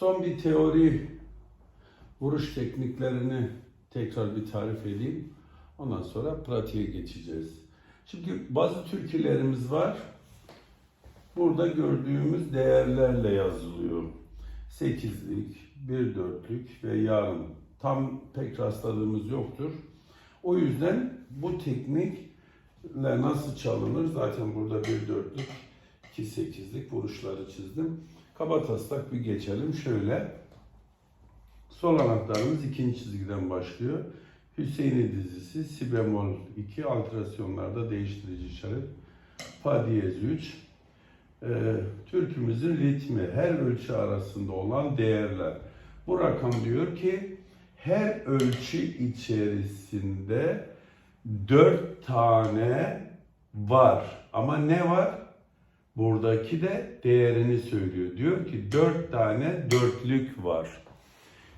Son bir teori vuruş tekniklerini tekrar bir tarif edeyim. Ondan sonra pratiğe geçeceğiz. Şimdi bazı türkülerimiz var. Burada gördüğümüz değerlerle yazılıyor. Sekizlik, bir dörtlük ve yarım. Tam pek rastladığımız yoktur. O yüzden bu teknikle nasıl çalınır? Zaten burada bir dörtlük, iki sekizlik vuruşları çizdim. Kaba taslak bir geçelim. Şöyle. Sol anahtarımız ikinci çizgiden başlıyor. Hüseyin'i dizisi, si bemol 2, alterasyonlarda değiştirici işaret, fa diyez 3. Ee, türkümüzün ritmi, her ölçü arasında olan değerler. Bu rakam diyor ki her ölçü içerisinde dört tane var. Ama ne var? Buradaki de değerini söylüyor. Diyor ki dört tane dörtlük var.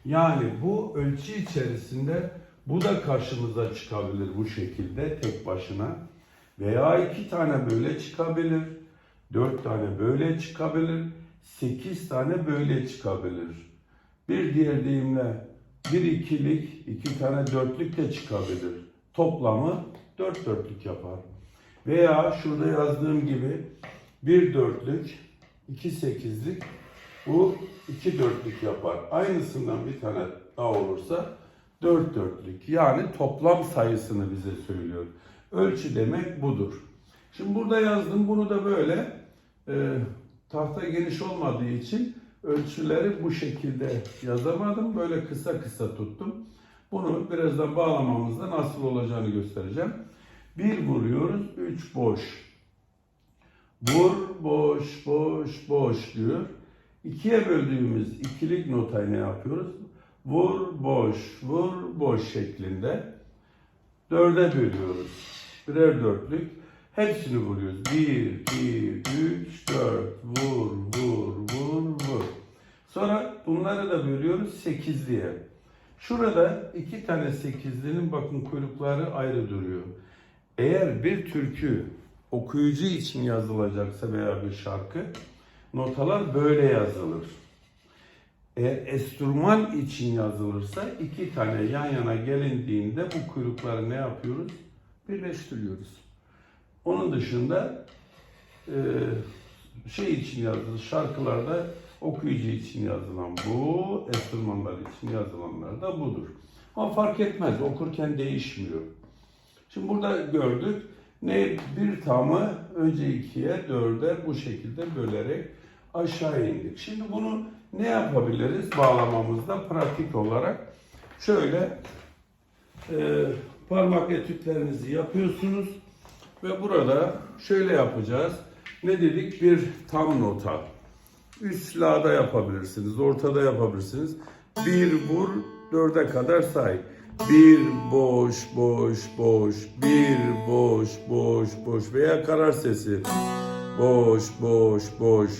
Yani bu ölçü içerisinde bu da karşımıza çıkabilir bu şekilde tek başına. Veya iki tane böyle çıkabilir. Dört tane böyle çıkabilir. Sekiz tane böyle çıkabilir. Bir diğer deyimle bir ikilik, iki tane dörtlük de çıkabilir. Toplamı dört dörtlük yapar. Veya şurada yazdığım gibi bir dörtlük, iki sekizlik, bu iki dörtlük yapar. Aynısından bir tane daha olursa dört dörtlük. Yani toplam sayısını bize söylüyor. Ölçü demek budur. Şimdi burada yazdım. Bunu da böyle e, tahta geniş olmadığı için ölçüleri bu şekilde yazamadım. Böyle kısa kısa tuttum. Bunu birazdan bağlamamızda nasıl olacağını göstereceğim. Bir vuruyoruz, üç boş. Vur, boş, boş, boş diyor. İkiye böldüğümüz ikilik notayı ne yapıyoruz? Vur, boş, vur, boş şeklinde. Dörde bölüyoruz. Birer dörtlük. Hepsini vuruyoruz. Bir, iki, üç, dört. Vur, vur, vur, vur. Sonra bunları da bölüyoruz sekizliye. Şurada iki tane sekizlinin bakın kuyrukları ayrı duruyor. Eğer bir türkü okuyucu için yazılacaksa veya bir şarkı notalar böyle yazılır. Eğer enstrüman için yazılırsa iki tane yan yana gelindiğinde bu kuyrukları ne yapıyoruz? Birleştiriyoruz. Onun dışında e, şey için yazılır, şarkılarda okuyucu için yazılan bu, enstrümanlar için yazılanlar da budur. Ama fark etmez, okurken değişmiyor. Şimdi burada gördük. Ne bir tamı önce ikiye, dörde bu şekilde bölerek aşağı indik. Şimdi bunu ne yapabiliriz bağlamamızda pratik olarak? Şöyle e, parmak etütlerinizi yapıyorsunuz ve burada şöyle yapacağız. Ne dedik? Bir tam nota. Üst la'da yapabilirsiniz, ortada yapabilirsiniz. Bir vur, dörde kadar say. Bir boş, boş, boş, bir boş, boş, boş veya karar sesi. Boş, boş, boş.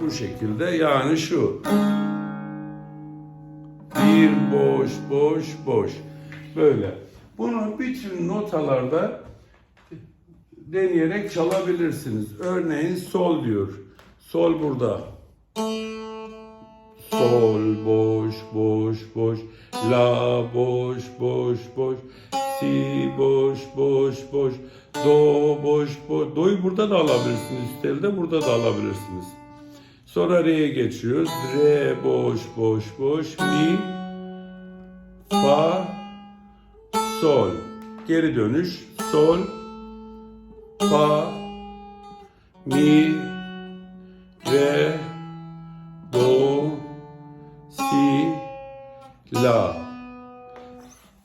Bu şekilde yani şu. Bir boş, boş, boş. Böyle. Bunu bütün notalarda deneyerek çalabilirsiniz. Örneğin sol diyor. Sol burada. Sol boş boş boş. La boş boş boş. Si boş boş boş. Do boş boş. Do'yu burada da alabilirsiniz. Üst elde burada da alabilirsiniz. Sonra re'ye geçiyoruz. Re boş boş boş. Mi fa sol. Geri dönüş. Sol fa mi re si la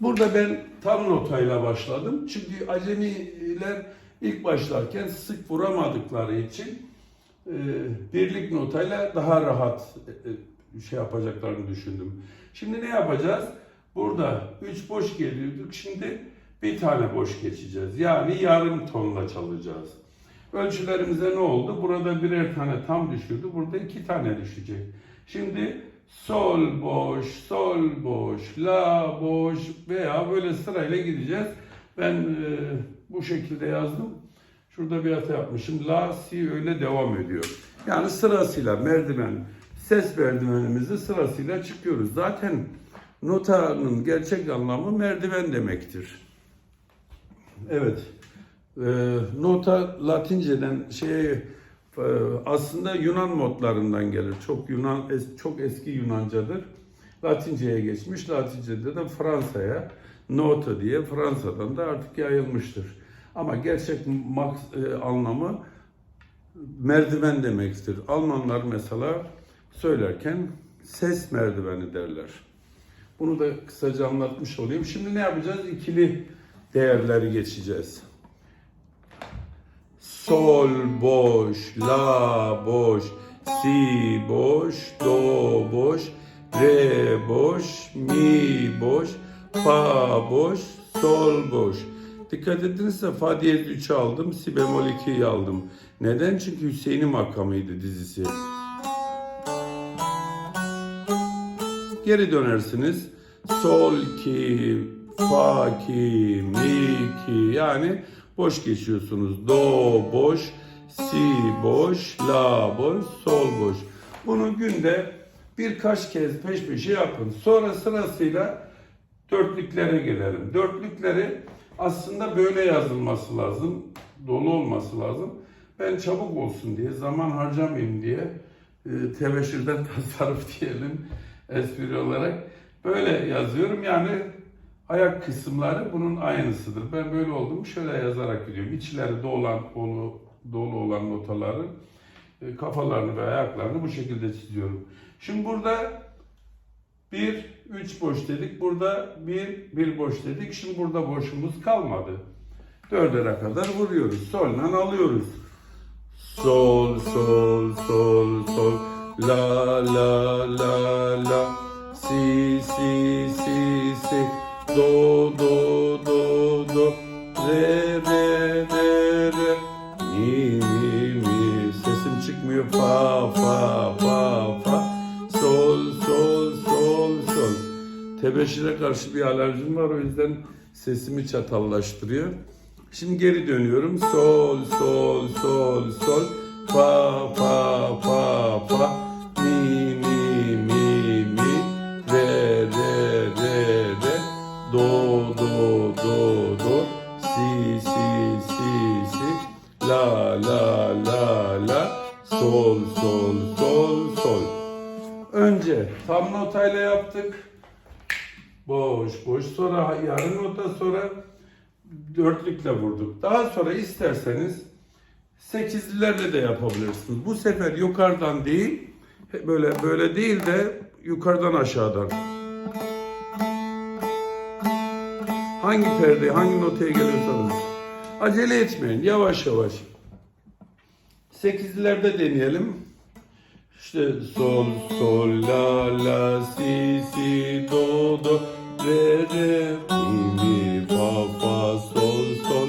Burada ben tam notayla başladım. Çünkü acemiler ilk başlarken sık vuramadıkları için e, birlik notayla daha rahat e, şey yapacaklarını düşündüm. Şimdi ne yapacağız? Burada 3 boş geliyorduk. Şimdi bir tane boş geçeceğiz. Yani yarım tonla çalacağız. Ölçülerimize ne oldu? Burada birer tane tam düşürdü. Burada iki tane düşecek. Şimdi sol boş, sol boş, la boş veya böyle sırayla gideceğiz. Ben e, bu şekilde yazdım. Şurada bir hata yapmışım. La, si öyle devam ediyor. Yani sırasıyla merdiven, ses merdivenimizi sırasıyla çıkıyoruz. Zaten notanın gerçek anlamı merdiven demektir. Evet. Ee, nota Latinceden şey e, aslında Yunan modlarından gelir. Çok Yunan çok eski Yunancadır. Latinceye geçmiş. Latincede de Fransa'ya nota diye Fransa'dan da artık yayılmıştır. Ama gerçek e, anlamı merdiven demektir. Almanlar mesela söylerken ses merdiveni derler. Bunu da kısaca anlatmış olayım. Şimdi ne yapacağız? İkili değerleri geçeceğiz. Sol boş, la boş, si boş, do boş, re boş, mi boş, fa boş, sol boş. Dikkat edinizse fa diyez 3'ü aldım, si bemol 2'yi aldım. Neden? Çünkü Hüseyin'in makamıydı dizisi. Geri dönersiniz. Sol ki, fa ki, mi ki yani boş geçiyorsunuz. Do boş, si boş, la boş, sol boş. Bunu günde birkaç kez peş peşe yapın. Sonra sırasıyla dörtlüklere gelelim. Dörtlükleri aslında böyle yazılması lazım. Dolu olması lazım. Ben çabuk olsun diye, zaman harcamayayım diye e, tebeşirden tasarruf diyelim espri olarak böyle yazıyorum. Yani ayak kısımları bunun aynısıdır. Ben böyle olduğumu şöyle yazarak gidiyorum. İçleri dolu, dolu, dolu olan notaları e, kafalarını ve ayaklarını bu şekilde çiziyorum. Şimdi burada bir, üç boş dedik. Burada bir, bir boş dedik. Şimdi burada boşumuz kalmadı. Dördere kadar vuruyoruz. Soldan alıyoruz. Sol, sol, sol, sol. La, la, la, la. Si, si, si, si. Do, do, do, do. Re, re, re, re. Mi, mi, mi. Sesim çıkmıyor. Fa, fa, fa, fa. Sol, sol, sol, sol. Tebeşire karşı bir alerjim var o yüzden sesimi çatallaştırıyor. Şimdi geri dönüyorum. Sol, sol, sol, sol. Fa, fa, fa, fa. Mi, La, la, la, la. Sol, sol, sol, sol. Önce tam notayla yaptık. Boş, boş. Sonra yarım nota sonra dörtlükle vurduk. Daha sonra isterseniz sekizlilerle de yapabilirsiniz. Bu sefer yukarıdan değil, böyle böyle değil de yukarıdan aşağıdan. Hangi perde, hangi notaya geliyorsanız. Acele etmeyin, yavaş yavaş. Sekizlilerde deneyelim. İşte sol, sol, la, la, si, si, do, do, re, re, mi, mi, fa, fa, sol, sol.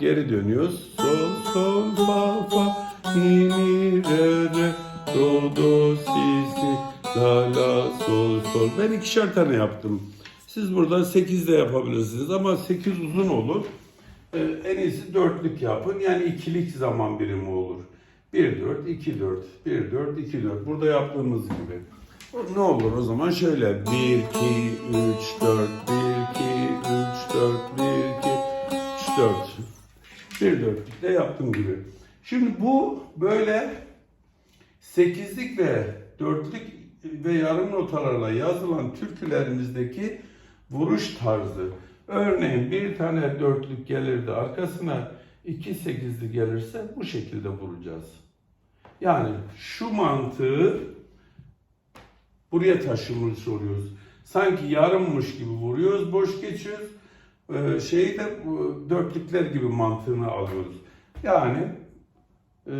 Geri dönüyoruz. Sol, sol, fa, fa, mi, mi, re, re, do, do, si, si, la, la, sol, sol. Ben ikişer tane yaptım. Siz burada sekiz de yapabilirsiniz ama sekiz uzun olur. Ee, en iyisi dörtlük yapın. Yani ikilik zaman birimi olur. 1 4 2 4 1 4 2 4 burada yaptığımız gibi. Ne olur o zaman şöyle 1 2 3 4 1 2 3 4 1 2 3 4 1 4 de yaptığım gibi. Şimdi bu böyle sekizlik ve dörtlük ve yarım notalarla yazılan türkülerimizdeki vuruş tarzı. Örneğin bir tane dörtlük gelirdi arkasına iki sekizli gelirse bu şekilde vuracağız. Yani şu mantığı buraya taşımış oluyoruz. Sanki yarımmış gibi vuruyoruz, boş geçiyoruz. Ee, şeyi de dörtlükler gibi mantığını alıyoruz. Yani e,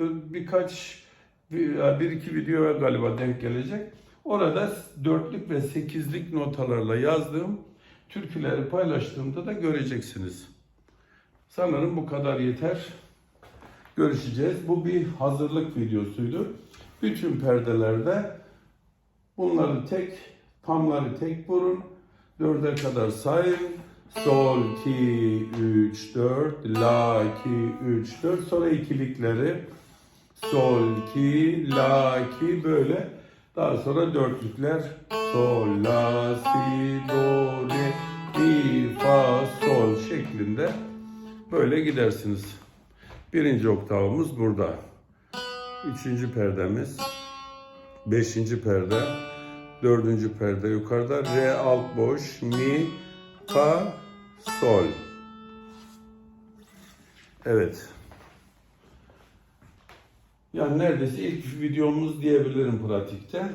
birkaç bir, bir iki videoya galiba denk gelecek. Orada dörtlük ve sekizlik notalarla yazdığım türküleri paylaştığımda da göreceksiniz. Sanırım bu kadar yeter. Görüşeceğiz. Bu bir hazırlık videosuydu. Bütün perdelerde bunları tek, tamları tek vurun. Dörde kadar sayın. Sol, ki, üç, dört, la, ki, üç, dört. Sonra ikilikleri sol, ki, la, ki böyle. Daha sonra dörtlükler sol, la, si, do, re, mi, fa, sol şeklinde böyle gidersiniz. Birinci oktavımız burada. Üçüncü perdemiz. Beşinci perde. Dördüncü perde yukarıda. Re alt boş. Mi, fa, sol. Evet. Yani neredeyse ilk videomuz diyebilirim pratikte.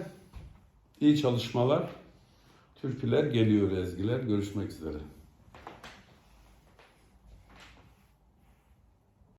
İyi çalışmalar. Türküler geliyor ezgiler. Görüşmek üzere.